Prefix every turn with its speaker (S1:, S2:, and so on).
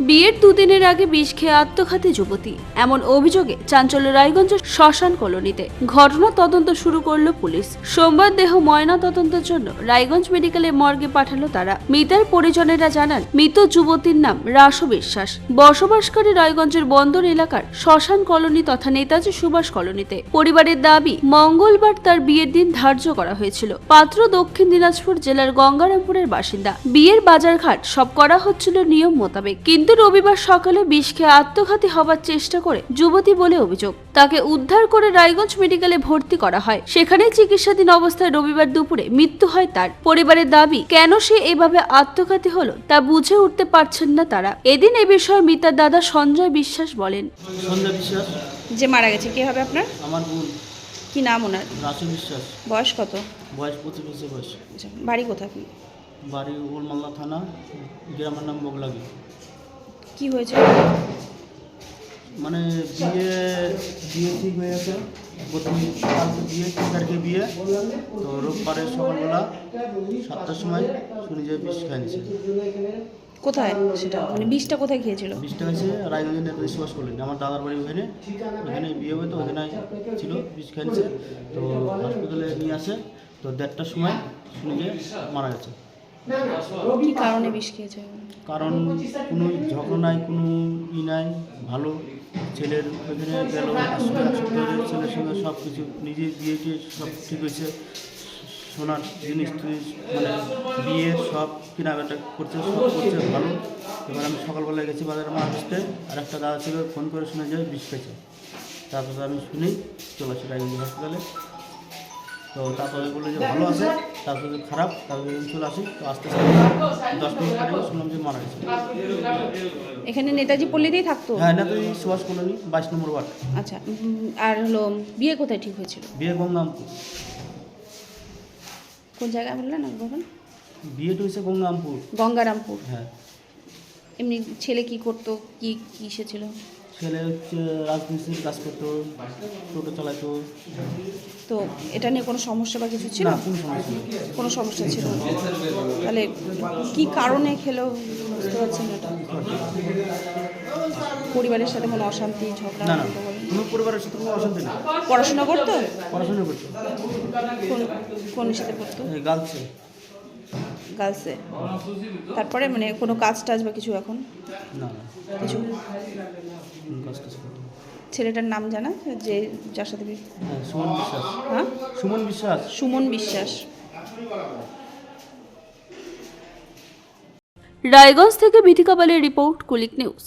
S1: বিয়ের দুদিনের আগে বিষ খেয়ে আত্মঘাতী যুবতী। এমন অভিযোগে চাঞ্চল্য রায়গঞ্জের শ্মশান কলোনিতে ঘটনা তদন্ত শুরু করল পুলিশ। সোমবার দেহ ময়না তদন্তের জন্য রায়গঞ্জ মেডিকেলে মর্গে পাঠালো তারা। মৃতার পরিজনেরা জানান, মৃত যুবতীর নাম রাসু বিশ্বাস। বসবাসকারী রায়গঞ্জের বন্দর এলাকার শ্মশান কলোনি তথা নেতাজি সুভাষ কলোনিতে। পরিবারের দাবি, মঙ্গলবার তার বিয়ের দিন ধার্য করা হয়েছিল। পাত্র দক্ষিণ দিনাজপুর জেলার গঙ্গারামপুরের বাসিন্দা। বিয়ের বাজারঘাট সব করা হচ্ছিল নিয়ম মোতাবেক। কিন্তু রবিবার সকালে বিষ খেয়ে আত্মঘাতী হবার চেষ্টা করে যুবতী বলে অভিযোগ। তাকে উদ্ধার করে রায়গঞ্জ মেডিকেলে ভর্তি করা হয়। সেখানে চিকিৎসাধীন অবস্থায় রবিবার দুপুরে মৃত্যু হয় তার। পরিবারের দাবি কেন সে এভাবে আত্মঘাতী হলো তা বুঝে উঠতে পারছেন না তারা। এদিন এ বিষয়ে মিতার দাদা সঞ্জয় বিশ্বাস বলেন।
S2: বিশ্বাস।
S3: যে মারা গেছে কে হবে আপনার?
S2: আমার বোন।
S3: কি নাম ওনার?
S2: রাসু বিশ্বাস।
S3: বয়স কত?
S2: বয়স পঁচিশ বছর বয়স।
S3: আচ্ছা, বাড়ি কোথায় আপনি
S2: বাড়ি উলমাল্লা থানা গ্রামের নাম বগলাগি।
S3: কি হয়েছে?
S2: মানে বিয়ে বিয়ে ঠিক হয়ে গেছে। প্রথমে কালকে বিয়ে তিন তারিখে বিয়ে। তো রোববারে সকালবেলা সাতটার সময় শুনি যে বিষ খাইছে
S3: কোথায় সেটা? মানে বিষটা কোথায় খেয়েছিল?
S2: বিষটা হয়েছে রায়গঞ্জের নেতাজি সুভাষ করলেন আমার দাদার বাড়ি ওখানে। ওখানে বিয়ে হয়ে তো ওখানে ছিল বিষ খাইছে তো হসপিটালে নিয়ে আসে। তো দেড়টার সময় শুনি যে মারা গেছে।
S3: কি কারণে বিষ খেয়েছে?
S2: কারণ কোনো ঝগড়া নাই কোনো ই নাই ভালো। ছেলের ওখানে গেল ছেলের সঙ্গে সব কিছু নিজে বিয়ে টিয়ে সব ঠিক হয়েছে। সোনার জিনিস টিনিস মানে বিয়ের সব কেনাকাটা করছে সব করছে ভালো। এবার আমি সকালবেলায় গেছি বাজারে মাছ আসতে আর একটা দাদা ছিল ফোন করে শুনে যায় বিষ খেয়েছে। তারপরে আমি শুনি চলে আসি রায়গঞ্জ হসপিটালে তো তারপরে বলল যে ভালো আছে তারপরে যে খারাপ তারপরে চলে আসি। তো আস্তে আস্তে দশ মিনিট পরে শুনলাম যে মারা গেছে।
S3: এখানে নেতাজি পল্লীতেই থাকতো?
S2: হ্যাঁ নেতাজি সুভাষ কলোনি বাইশ নম্বর ওয়ার্ড।
S3: আচ্ছা আর হলো বিয়ে কোথায় ঠিক হয়েছিল?
S2: বিয়ে গঙ্গামপুর।
S3: কোন জায়গায় বললেন না বলুন?
S2: বিয়েটা হয়েছে গঙ্গামপুর।
S3: গঙ্গারামপুর।
S2: হ্যাঁ।
S3: এমনি ছেলে কি করতো কি কিসে ছিল?
S2: ছেলে হচ্ছে রাজমিস্ত্রির কাজ করতো টোটো চালাতো।
S3: তো এটা নিয়ে কোনো সমস্যা বা কিছু ছিল?
S2: কোনো সমস্যা
S3: ছিল না। তাহলে কি কারণে খেলো বুঝতে পারছেন না এটা? পরিবারের সাথে কোনো অশান্তি ঝগড়া
S2: না না? কোনো পরিবারের সাথে কোনো অশান্তি নেই
S3: পড়াশোনা করতো?
S2: পড়াশোনা করতো।
S3: কোন কোন সাথে করতো
S2: গার্লসে
S3: গার্লসে তারপরে মানে কোনো কাজ টাজ বা কিছু এখন?
S2: না না।
S3: কিছু? ছেলেটার নাম জানা? যে যার সাথে
S2: হ্যাঁ সুমন বিশ্বাস।
S3: হ্যাঁ?
S2: সুমন বিশ্বাস?
S3: সুমন বিশ্বাস।
S1: রায়গঞ্জ থেকে বিথিকা রিপোর্ট কুলিক নিউজ।